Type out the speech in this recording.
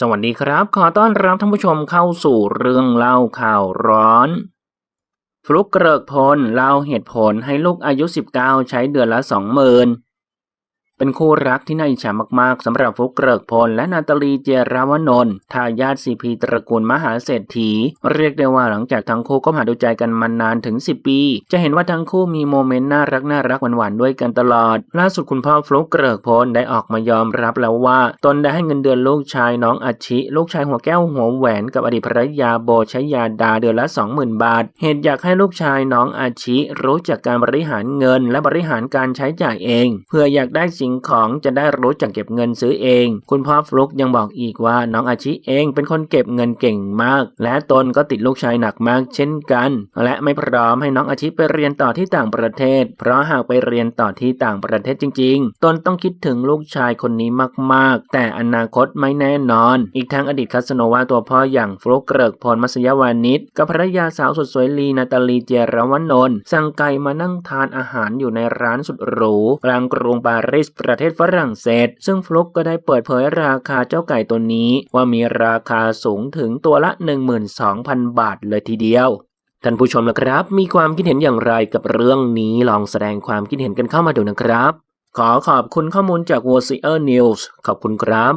สวัสดีครับ ขอต้อนรับท่านผู้ชมเข้าสู่เรื่องเล่าข่าวร้อน ฟลุกเกริกพลเล่าเหตุผลให้ลูกอายุ 19 ใช้เดือนละ 20,000 เป็นคู่รักที่น่าอิจฉามากๆสำหรับฟุกเกริกพลและนาตาลีเจราวนนท์ทายาทซีพีตระกูลมหาเศรษฐี เรียกได้ว่าหลังจากทั้งคู่ก็หาดูใจกันมานานถึง 10 ปี จะเห็นว่าทั้งคู่มีโมเมนต์น่ารักน่ารักหวานๆด้วยกันตลอด ล่าสุดคุณพ่อฟลุกเกริกพลได้ออกมายอมรับแล้วว่า ตนได้ให้เงินเดือนลูกชายน้องอาชิ ลูกชายหัวแก้วหัวแหวนกับอดีตภรรยาโบชยาดาเดือนละ 20,000 บาท เหตุอยากให้ลูกชายน้องอาชิ รู้จักการบริหารเงิน และบริหารการใช้จ่ายเอง เพื่ออยากได้สิ่งของจะได้รู้จักเก็บเงินซื้อเอง คุณพ่อฟลุกยังบอกอีกว่าน้องอาชิเองเป็นคนเก็บเงินเก่งมาก และตนก็ติดลูกชายหนักมากเช่นกัน และไม่พร้อมให้น้องอาชิไปเรียนต่อที่ต่างประเทศ เพราะหากไปเรียนต่อที่ต่างประเทศจริง ๆ ตนต้องคิดถึงลูกชายคนนี้มาก ๆ แต่อนาคตไม่แน่นอน อีกทั้งอดีตคาสโนวาตัวพ่ออย่างฟลุกเกริกพลมัสยวานิชกับภรรยาสาวสุดสวยลีนาตาลีเจรวนนท์สั่งไก่มานั่งทานอาหารอยู่ในร้านสุดหรูกลางกรุงปารีสประเทศฝรั่งเศส ซึ่งฟลุกก็ได้เปิดเผยราคาเจ้าไก่ตัวนี้ ว่ามีราคาสูงถึงตัวละ 12,000 บาทเลยทีเดียวท่านผู้ชมนะครับ มีความคิดเห็นอย่างไรกับเรื่องนี้ลองแสดงความคิดเห็นกันเข้ามาดูนะครับ ขอขอบคุณข้อมูลจาก w o r c i e r News ขอบคุณครับ